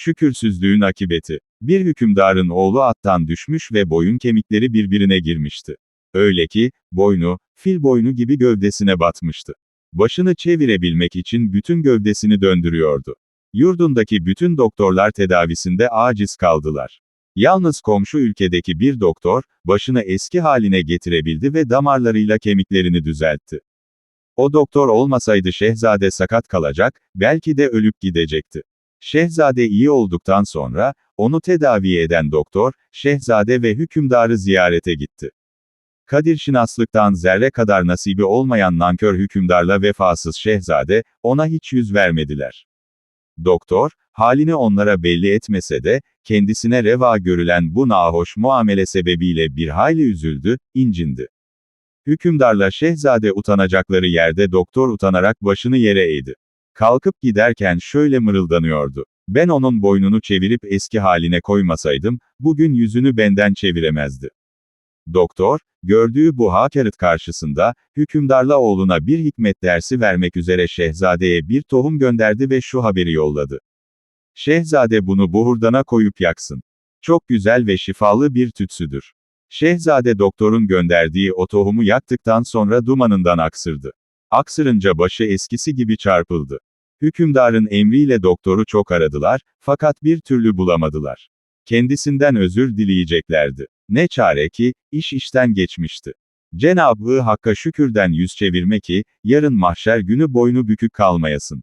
Şükürsüzlüğün akibeti. Bir hükümdarın oğlu attan düşmüş ve boyun kemikleri birbirine girmişti. Öyle ki, boynu, fil boynu gibi gövdesine batmıştı. Başını çevirebilmek için bütün gövdesini döndürüyordu. Yurdundaki bütün doktorlar tedavisinde aciz kaldılar. Yalnız komşu ülkedeki bir doktor, başını eski haline getirebildi ve damarlarıyla kemiklerini düzeltti. O doktor olmasaydı şehzade sakat kalacak, belki de ölüp gidecekti. Şehzade iyi olduktan sonra, onu tedavi eden doktor, şehzade ve hükümdarı ziyarete gitti. Kadir şinaslıktan zerre kadar nasibi olmayan nankör hükümdarla vefasız şehzade, ona hiç yüz vermediler. Doktor, halini onlara belli etmese de, kendisine reva görülen bu nahoş muamele sebebiyle bir hayli üzüldü, incindi. Hükümdarla şehzade utanacakları yerde doktor utanarak başını yere eğdi. Kalkıp giderken şöyle mırıldanıyordu. Ben onun boynunu çevirip eski haline koymasaydım, bugün yüzünü benden çeviremezdi. Doktor, gördüğü bu hakaret karşısında, hükümdarla oğluna bir hikmet dersi vermek üzere şehzadeye bir tohum gönderdi ve şu haberi yolladı. Şehzade bunu buhurdana koyup yaksın. Çok güzel ve şifalı bir tütsüdür. Şehzade doktorun gönderdiği o tohumu yaktıktan sonra dumanından aksırdı. Aksırınca başı eskisi gibi çarpıldı. Hükümdarın emriyle doktoru çok aradılar, fakat bir türlü bulamadılar. Kendisinden özür dileyeceklerdi. Ne çare ki, iş işten geçmişti. Cenab-ı Hakk'a şükürden yüz çevirme ki, yarın mahşer günü boynu bükük kalmayasın.